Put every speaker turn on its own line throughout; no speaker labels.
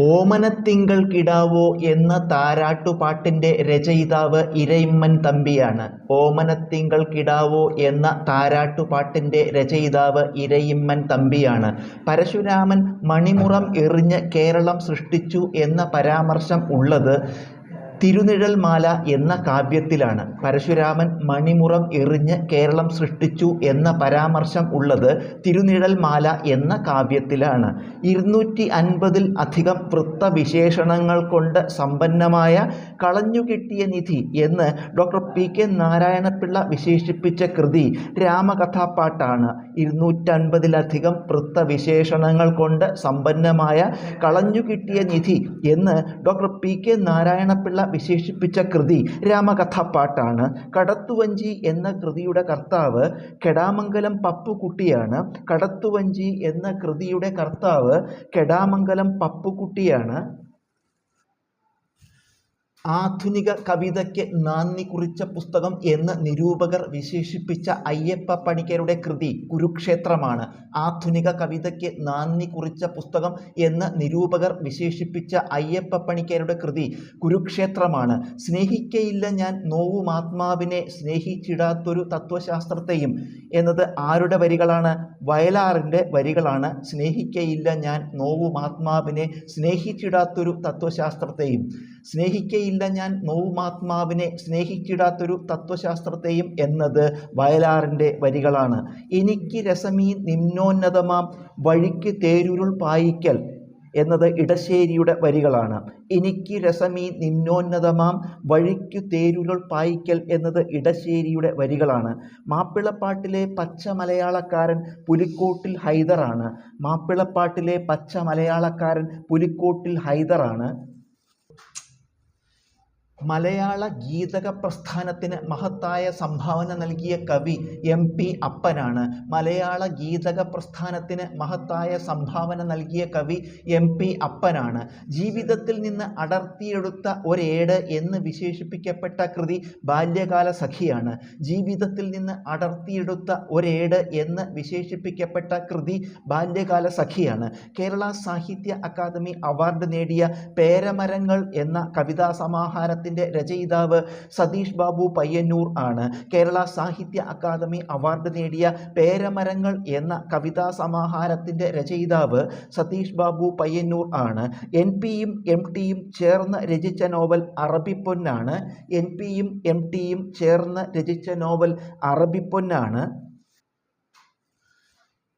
ഓമനത്തിങ്കൾ കിടാവോ എന്ന താരാട്ടുപാട്ടിന്റെ രചയിതാവ് ഇരയിമ്മൻ തമ്പിയാണ്. ഓമനത്തിങ്കൾ കിടാവോ എന്ന താരാട്ടുപാട്ടിന്റെ രചയിതാവ് ഇരയിമ്മൻ തമ്പിയാണ്. പരശുരാമൻ മണിമുറം എറിഞ്ഞ് കേരളം സൃഷ്ടിച്ചു എന്ന പരാമർശം ഉള്ളത് തിരുനിഴൽ മാല എന്ന കാവ്യത്തിലാണ് പരശുരാമൻ മണിമുറം എറിഞ്ഞ് കേരളം സൃഷ്ടിച്ചു എന്ന പരാമർശം ഉള്ളത് തിരുനിഴൽ മാല എന്ന കാവ്യത്തിലാണ്. ഇരുന്നൂറ്റി അൻപതിൽ അധികം വൃത്തവിശേഷണങ്ങൾ കൊണ്ട് സമ്പന്നമായ കളഞ്ഞുകിട്ടിയ നിധി എന്ന് ഡോക്ടർ പി. കെ. നാരായണപിള്ള വിശേഷിപ്പിച്ച കൃതി രാമകഥാപ്പാട്ടാണ്. ഇരുന്നൂറ്റൻപതിലധികം വൃത്തവിശേഷണങ്ങൾ കൊണ്ട് സമ്പന്നമായ കളഞ്ഞുകിട്ടിയ നിധി എന്ന് ഡോക്ടർ പി. കെ. നാരായണപിള്ള വിശേഷിപ്പിച്ച കൃതി രാമകഥാപ്പാട്ടാണ്. കടത്തുവഞ്ചി എന്ന കൃതിയുടെ കർത്താവ് കെടാമംഗലം പപ്പുകുട്ടിയാണ് കടത്തുവഞ്ചി എന്ന കൃതിയുടെ കർത്താവ് കെടാമംഗലം പപ്പുകുട്ടിയാണ് ആധുനിക കവിതയ്ക്ക് നാന്ദി കുറിച്ച പുസ്തകം എന്ന് നിരൂപകർ വിശേഷിപ്പിച്ച അയ്യപ്പ പണിക്കരുടെ കൃതി കുരുക്ഷേത്രമാണ്. ആധുനിക കവിതയ്ക്ക് നാന്ദി കുറിച്ച പുസ്തകം എന്ന് നിരൂപകർ വിശേഷിപ്പിച്ച അയ്യപ്പ പണിക്കരുടെ കൃതി കുരുക്ഷേത്രമാണ്. സ്നേഹിക്കയില്ല ഞാൻ നോവും ആത്മാവിനെ സ്നേഹിച്ചിടാത്തൊരു തത്വശാസ്ത്രത്തെയും എന്നത് ആരുടെ വരികളാണ്? വയലാറിന്റെ വരികളാണ്. സ്നേഹിക്കയില്ല ഞാൻ നോവും ആത്മാവിനെ സ്നേഹിച്ചിടാത്തൊരു തത്വശാസ്ത്രത്തെയും. സ്നേഹിക്കയില്ല ഞാൻ നോവുമാത്മാവിനെ സ്നേഹിക്കിടാത്തൊരു തത്വശാസ്ത്രത്തെയും എന്നത് വയലാറിന്റെ വരികളാണ്. എനിക്ക് രസമീ നിമ്നോന്നതമാം വഴിക്ക് തേരുരുൾ പായിക്കൽ എന്നത് ഇടശ്ശേരിയുടെ വരികളാണ്. എനിക്ക് രസമീ നിമ്നോന്നതമാം വഴിക്കു തേരുകൾ പായിക്കൽ എന്നത് ഇടശ്ശേരിയുടെ വരികളാണ്. മാപ്പിളപ്പാട്ടിലെ പച്ച മലയാളക്കാരൻ പുലിക്കോട്ടിൽ ഹൈദറാണ്. മാപ്പിളപ്പാട്ടിലെ പച്ച മലയാളക്കാരൻ പുലിക്കോട്ടിൽ ഹൈദറാണ്. മലയാള ഗീതക പ്രസ്ഥാനത്തിന് മഹത്തായ സംഭാവന നൽകിയ കവി എം പി അപ്പനാണ്. മലയാള ഗീതക പ്രസ്ഥാനത്തിന് മഹത്തായ സംഭാവന നൽകിയ കവി എം പി അപ്പനാണ്. ജീവിതത്തിൽ നിന്ന് അടർത്തിയെടുത്ത ഒരേട് എന്ന് വിശേഷിപ്പിക്കപ്പെട്ട കൃതി ബാല്യകാല സഖിയാണ്. ജീവിതത്തിൽ നിന്ന് അടർത്തിയെടുത്ത ഒരേട് എന്ന് വിശേഷിപ്പിക്കപ്പെട്ട കൃതി ബാല്യകാല സഖിയാണ്. കേരള സാഹിത്യ അക്കാദമി അവാർഡ് നേടിയ പേരമരങ്ങൾ എന്ന കവിതാ സമാഹാരത്തിന്റെ രചയിതാവ് സതീഷ് ബാബു പയ്യന്നൂർ ആണ്. കേരള സാഹിത്യ അക്കാദമി അവാർഡ് നേടിയ പേരമരങ്ങൾ എന്ന കവിതാ സമാഹാരത്തിന്റെ രചയിതാവ് സതീഷ് ബാബു പയ്യന്നൂർ ആണ്. എൻ പിയും എം ടിയും ചേർന്ന് രചിച്ച നോവൽ അറബിപ്പൊന്നാണ്. എൻ പിയും എം ടിയും ചേർന്ന് രചിച്ച നോവൽ അറബിപ്പൊന്നാണ്.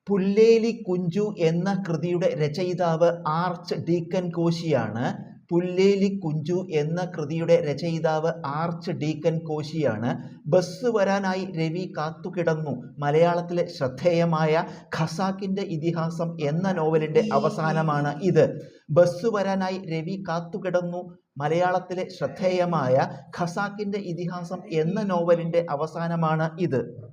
പുല്ലേലി കുഞ്ചു എന്ന കൃതിയുടെ രചയിതാവ് ആർച്ച് ഡീക്കൻ കോശിയാണ്. പുല്ലേലി കുഞ്ചു എന്ന കൃതിയുടെ രചയിതാവ് ആർച്ച് ഡീക്കൻ കോശിയാണ്. ബസ് വരാനായി രവി കാത്തുകിടന്നു. മലയാളത്തിലെ ശ്രദ്ധേയമായ ഖസാക്കിന്റെ ഇതിഹാസം എന്ന നോവലിന്റെ അവസാനമാണ് ഇത്. ബസ് വരാനായി രവി കാത്തുകിടന്നു. മലയാളത്തിലെ ശ്രദ്ധേയമായ ഖസാക്കിന്റെ ഇതിഹാസം എന്ന നോവലിന്റെ അവസാനമാണ് ഇത്.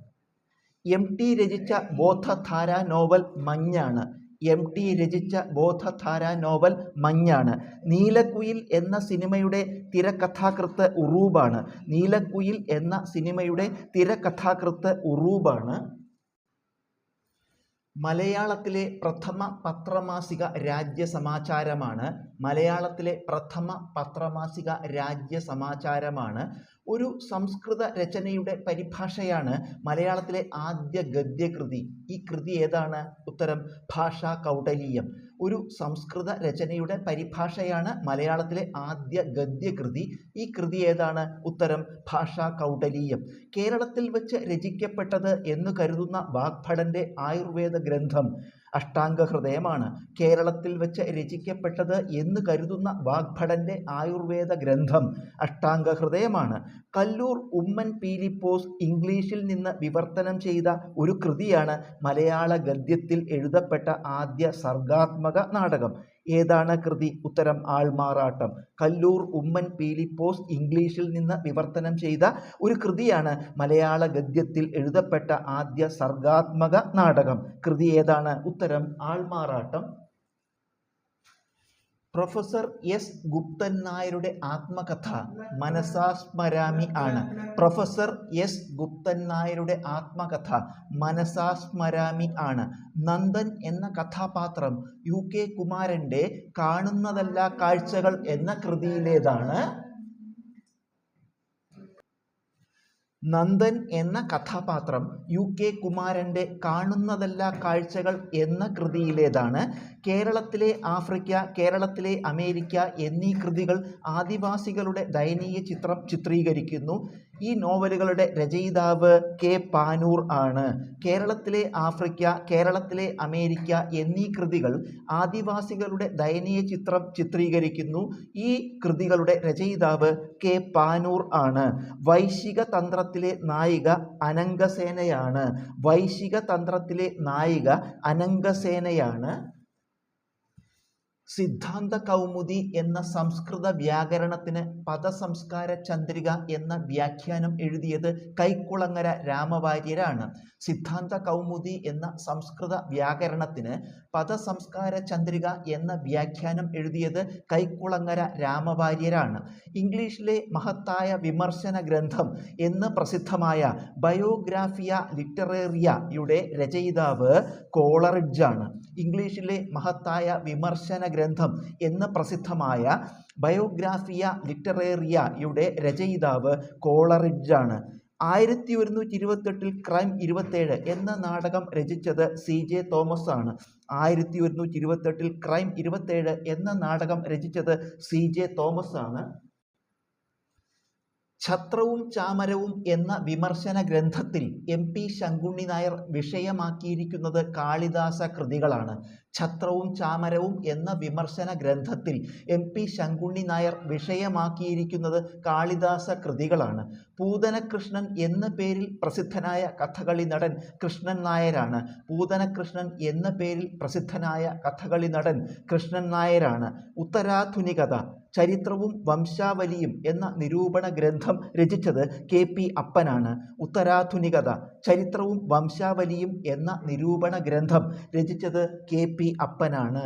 എം ടി രചിച്ച ബോധധാര നോവൽ മഞ്ഞാണ്. എം ടി രചിച്ച ബോധധാര നോവൽ മഞ്ഞാണ്. നീലക്കുയിൽ എന്ന സിനിമയുടെ തിരക്കഥാകൃത്ത് ഉറൂബാണ്. നീലക്കുയിൽ എന്ന സിനിമയുടെ തിരക്കഥാകൃത്ത് ഉറൂബാണ്. മലയാളത്തിലെ പ്രഥമ പത്രമാസിക രാജ്യസമാചാരമാണ്. മലയാളത്തിലെ പ്രഥമ പത്രമാസിക രാജ്യ സമാചാരമാണ്. ഒരു സംസ്കൃത രചനയുടെ പരിഭാഷയാണ് മലയാളത്തിലെ ആദ്യ ഗദ്യകൃതി. ഈ കൃതി ഏതാണ്? ഉത്തരം ഭാഷാ കൗടലീയം. ഒരു സംസ്കൃത രചനയുടെ പരിഭാഷയാണ് മലയാളത്തിലെ ആദ്യ ഗദ്യകൃതി. ഈ കൃതി ഏതാണ്? ഉത്തരം ഭാഷാ കൗടലീയം. കേരളത്തിൽ വെച്ച് രചിക്കപ്പെട്ടത് എന്ന് കരുതുന്ന വാഗ്ഭടന്റെ ആയുർവേദ ഗ്രന്ഥം. അഷ്ടാംഗഹൃദയമാണ്. കേരളത്തിൽ വെച്ച് രചിക്കപ്പെട്ടത് എന്ന് കരുതുന്ന വാഗ്ഭടന്റെ ആയുർവേദ ഗ്രന്ഥം അഷ്ടാംഗഹൃദയമാണ്. കല്ലൂർ ഉമ്മൻ പീലിപ്പോസ് ഇംഗ്ലീഷിൽ നിന്ന് വിവർത്തനം ചെയ്ത ഒരു കൃതിയാണ് മലയാള ഗദ്യത്തിൽ എഴുതപ്പെട്ട ആദ്യ സർഗാത്മക നാടകം. ഏതാണ് കൃതി? ഉത്തരം ആൾമാറാട്ടം. കല്ലൂർ ഉമ്മൻ പീലിപ്പോസ് ഇംഗ്ലീഷിൽ നിന്ന് വിവർത്തനം ചെയ്ത ഒരു കൃതിയാണ് മലയാള ഗദ്യത്തിൽ എഴുതപ്പെട്ട ആദ്യ സർഗാത്മക നാടകം. കൃതി ഏതാണ്? ഉത്തരം ആൾമാറാട്ടം. പ്രൊഫസർ എസ് ഗുപ്തൻ നായരുടെ ആത്മകഥ മനസാസ്മരാമി ആണ്. പ്രൊഫസർ എസ് ഗുപ്തൻ നായരുടെ ആത്മകഥ മനസാസ്മരാമി ആണ്. നന്ദൻ എന്ന കഥാപാത്രം യു കെ കുമാരന്റെ കാണുന്നതല്ല കാഴ്ചകൾ എന്ന കൃതിയിലേതാണ് നന്ദൻ എന്ന കഥാപാത്രം യു കെ കുമാരന്റെ കാണുന്നതല്ല കാഴ്ചകൾ എന്ന കൃതിയിലേതാണ്. കേരളത്തിലെ ആഫ്രിക്ക കേരളത്തിലെ അമേരിക്ക എന്നീ കൃതികൾ ആദിവാസികളുടെ ദയനീയ ചിത്രം ചിത്രീകരിക്കുന്നു. ഈ നോവലുകളുടെ രചയിതാവ് കെ പാനൂർ ആണ്. കേരളത്തിലെ ആഫ്രിക്ക കേരളത്തിലെ അമേരിക്ക എന്നീ കൃതികൾ ആദിവാസികളുടെ ദയനീയ ചിത്രം ചിത്രീകരിക്കുന്നു. ഈ കൃതികളുടെ രചയിതാവ് കെ പാനൂർ ആണ്. വൈശിക തന്ത്രത്തിലെ നായിക അനംഗസേനയാണ്. വൈശിക തന്ത്രത്തിലെ നായിക അനംഗസേനയാണ്. സിദ്ധാന്ത കൗമുദി എന്ന സംസ്കൃത വ്യാകരണത്തിന് പദസംസ്കാര ചന്ദ്രിക എന്ന വ്യാഖ്യാനം എഴുതിയത് കൈക്കുളങ്ങര രാമവാര്യരാണ്. സിദ്ധാന്ത കൗമുദി എന്ന സംസ്കൃത വ്യാകരണത്തിന് പദസംസ്കാര ചന്ദ്രിക എന്ന വ്യാഖ്യാനം എഴുതിയത് കൈക്കുളങ്ങര രാമവാര്യരാണ്. ഇംഗ്ലീഷിലെ മഹത്തായ വിമർശന ഗ്രന്ഥം എന്ന് പ്രസിദ്ധമായ ബയോഗ്രാഫിയ ലിറ്ററേറിയയുടെ രചയിതാവ് കോളറിഡ്ജാണ് ഇംഗ്ലീഷിലെ മഹത്തായ വിമർശന ഗ്രന്ഥം എന്ന പ്രസിദ്ധമായ ബയോഗ്രാഫിയ ലിറ്ററേറിയയുടെ രചയിതാവ് കോളറിഡ്ജാണ്. ആയിരത്തി ഒരുന്നൂറ്റി ഇരുപത്തെട്ടിൽ ക്രൈം ഇരുപത്തേഴ് എന്ന നാടകം രചിച്ചത് സി ജെ തോമസ് ആണ് ആയിരത്തി ഒരുന്നൂറ്റി ഇരുപത്തെട്ടിൽ ക്രൈം ഇരുപത്തേഴ് എന്ന നാടകം രചിച്ചത് സി ജെ തോമസ് ആണ് ഛത്രവും ചാമരവും എന്ന വിമർശന ഗ്രന്ഥത്തിൽ എം പി ശങ്കുണ്ണി നായർ വിഷയമാക്കിയിരിക്കുന്നത് കാളിദാസ കൃതികളാണ്. ഛത്രവും ചാമരവും എന്ന വിമർശന ഗ്രന്ഥത്തിൽ എം പി ശങ്കുണ്ണി നായർ വിഷയമാക്കിയിരിക്കുന്നത് കാളിദാസ കൃതികളാണ്. പൂതനകൃഷ്ണൻ എന്ന പേരിൽ പ്രസിദ്ധനായ കഥകളി നടൻ കൃഷ്ണൻ നായരാണ്. പൂതനകൃഷ്ണൻ എന്ന പേരിൽ പ്രസിദ്ധനായ കഥകളി നടൻ കൃഷ്ണൻ നായരാണ്. ഉത്തരാധുനികത ചരിത്രവും വംശാവലിയും എന്ന നിരൂപണ ഗ്രന്ഥം രചിച്ചത് കെ പി അപ്പനാണ്. ഉത്തരാധുനികത ചരിത്രവും വംശാവലിയും എന്ന നിരൂപണ ഗ്രന്ഥം രചിച്ചത് കെ പി അപ്പനാണ്.